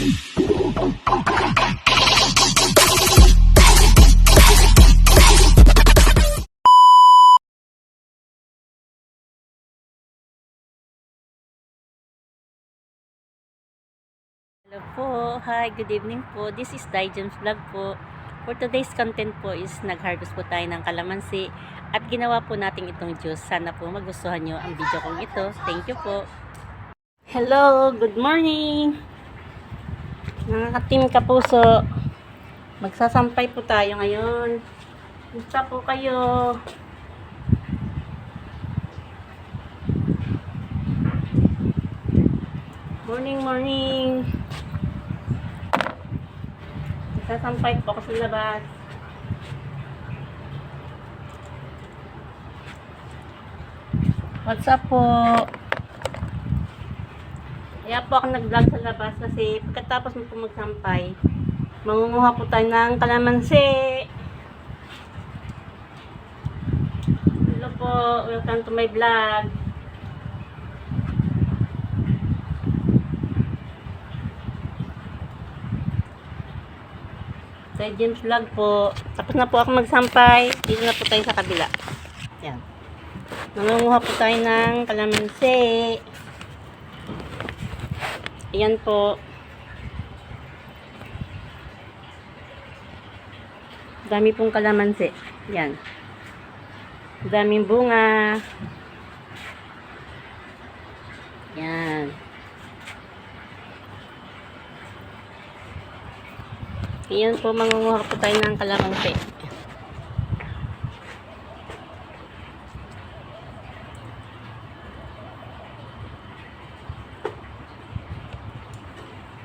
Hello po. Hi, good evening po. This is Dijon's Vlog po. For today's content po is nag-harvest po tayo ng kalamansi at ginawa po natin itong juice. Sana po magustuhan nyo ang video kong ito. Thank you po. Hello, good morning. Mga ka-team kapuso. Magsasampay po tayo ngayon. Gusto po kayo. Morning, morning. Sasampay po ako sa labas. What's up po? Kaya po ako nag-vlog sa labas kasi pagkatapos mo po magsampay, mangunguha po tayo ng kalamansi. Hello po, welcome to my vlog. Kay James Vlog po. Tapos na po ako magsampay. Dito na po tayo sa kabila. Yan. Nangunguha po tayo ng kalamansi. Ayan po. Dami pong kalamansi. Yan. Daming bunga. Yan. Ayan po, mangunguha po tayo ng kalamansi.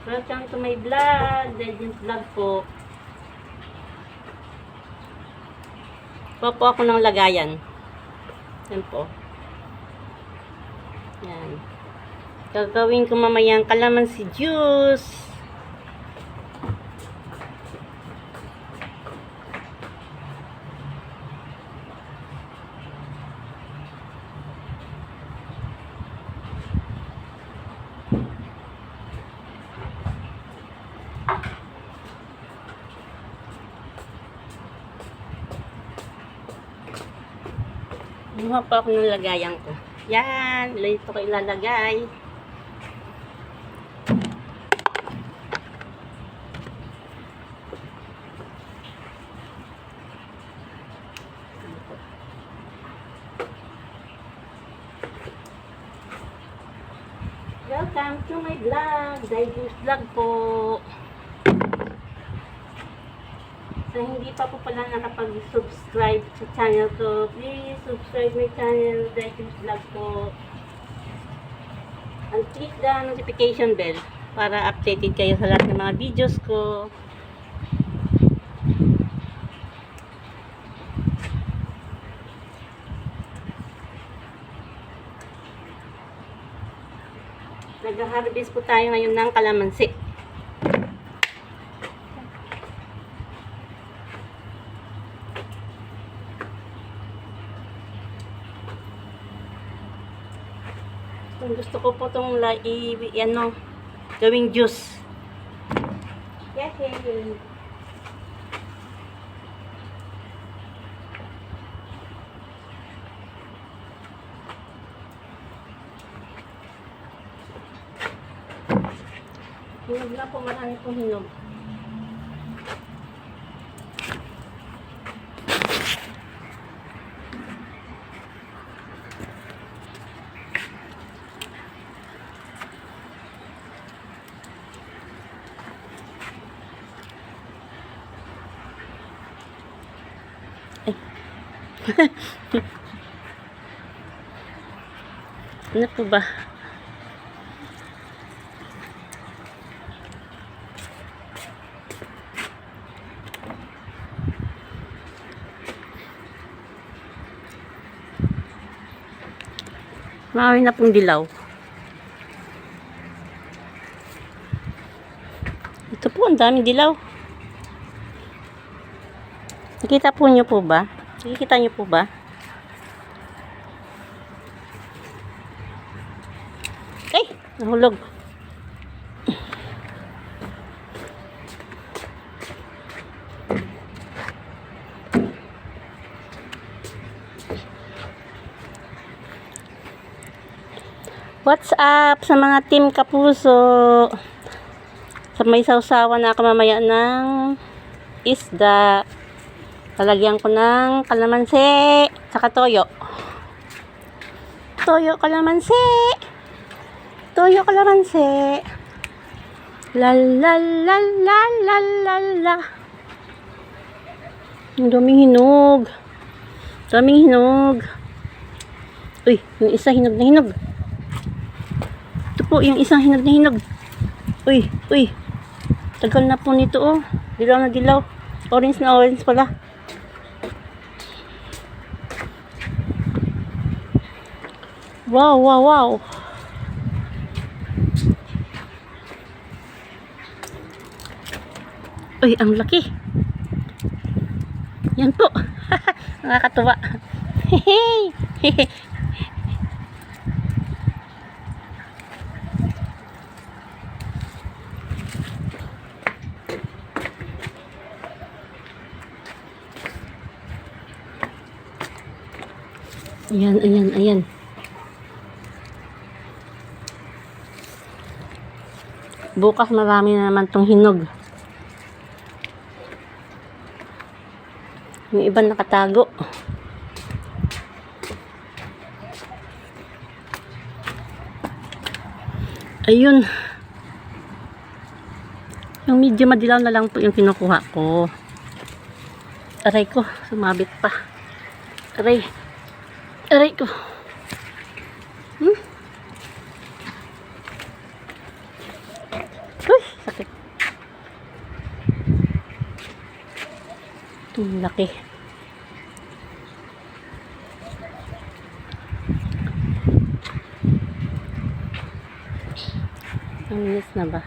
Welcome to my vlog. Legend vlog po. Po po ako ng lagayan. Yan po. Yan. Gagawin ko mamayang kalamansi juice. Kumuha pa ako ng lagayan ko. Yan, dito ko ilalagay. Welcome to my vlog. Digest vlog po. Sa hindi pa po pala nakapag-subscribe sa channel ko, please subscribe my channel, Digest Vlog po. And click the notification bell para updated kayo sa lahat ng mga videos ko. Nag-harvest po tayo ngayon ng kalamansi. Gusto ko po itong ano, gawing juice. Yay! Hinog na po, marami pong hinog. Ano po ba? Marami na pong dilaw. Ito po, ang daming dilaw. Nakita po niyo po ba? Nakikita niyo po ba? Ay! Nahulog. What's up sa mga team kapuso? Sa may sausawan na ako mamaya ng isda. Lalagyan ko ng kalamansi. Saka toyo. Toyo kalamansi. Toyo kalamansi. La la la la la la la. Ang daming hinog. Daming hinog. Uy, yung isa hinog na hinog. Ito po, yung isang hinog na hinog. Uy, uy. Tagal na po nito oh. Dilaw na dilaw. Orange na orange pala. Wow, wow, wow. Uy, ang laki. Yan po. Nakakatuwa. Ayan, ayan, ayan. Bukas marami na naman tong hinog. Yung iba nakatago. Ayun. Yung medyo madilaw na lang po yung kinukuha ko. Aray ko, sumabit pa. Aray. Aray ko. Ang laki. Ang na ba?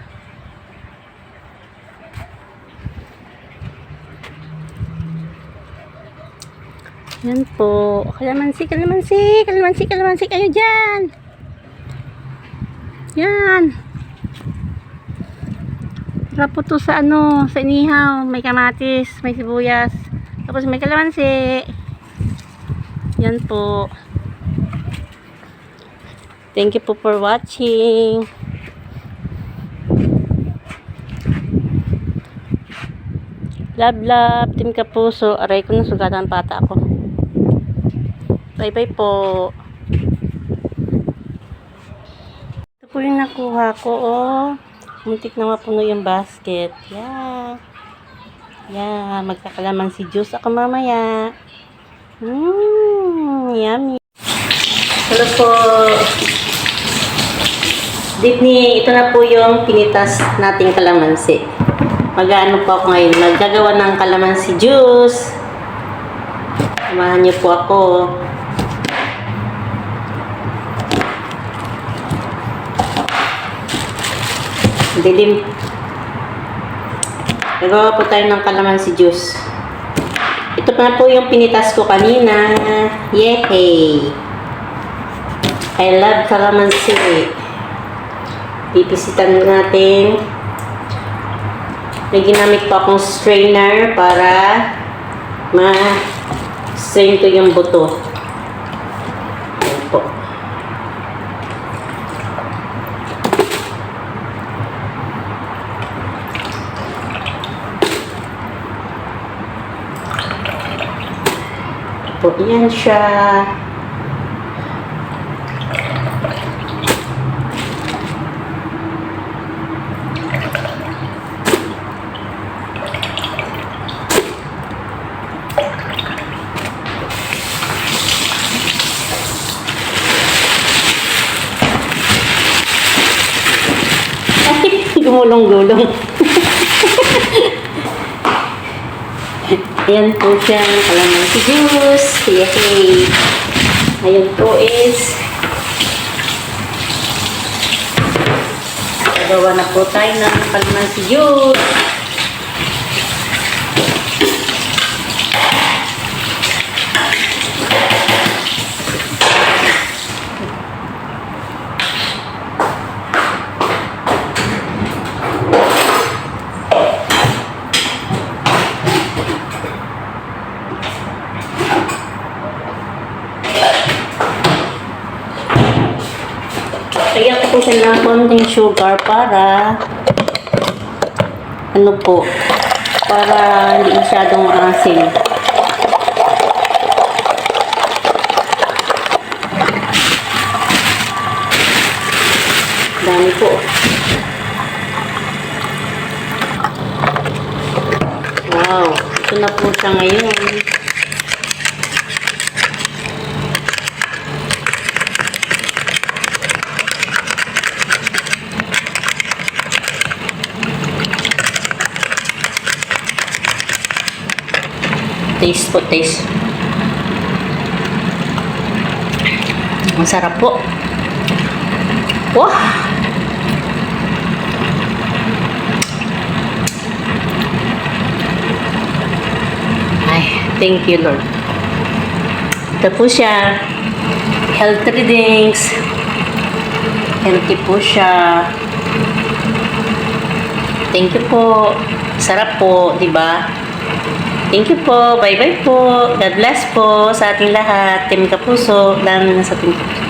Yan po. Kalamansi, kalamansi, kalamansi, kalamansi kayo dyan. Yan. Sarap to sa ano, sa inihaw. May kamatis, may sibuyas. Tapos may kalamansi. Yan po. Thank you po for watching. Love, love, Team Kapuso. Aray ko na sugatan pata ako. Bye-bye po. Ito po yung nakuha ko, oh. Muntik na mapuno yung basket. Yeah. Yeah, magkakalaman si juice ako mamaya. Mmm, yummy. Hello po. Disney, ito na po yung pinitas nating kalamansi. Mag-ano po ako ngayon, maggagawa ng kalamansi juice. Samahan niyo po ako. Dilim. Gagawa po tayo ng kalamansi juice. Ito pa po yung pinitas ko kanina. Yehey! I love kalamansi. Pipisitan natin. May ginamit pa akong strainer para ma-strain ko yung buto. Po, yan siya. Gumulong-gulong. Ayan po siya, kalamansi juice. Yay! Ayan po is Gagawa na po tayo ng kalamansi juice. Sugar para ano po, para hindi masyadong asin. Dami po. Wow, ito na po siya ngayon. Taste po, taste. Ang sarap po. Wow! Ay, thank you, Lord. Ito po siya. Healthy drinks. Healthy po siya. Thank you po. Sarap po, di ba? Thank you po. Bye-bye po. God bless po sa ating lahat. Team Kapuso. Lalo na sa Team Kapuso.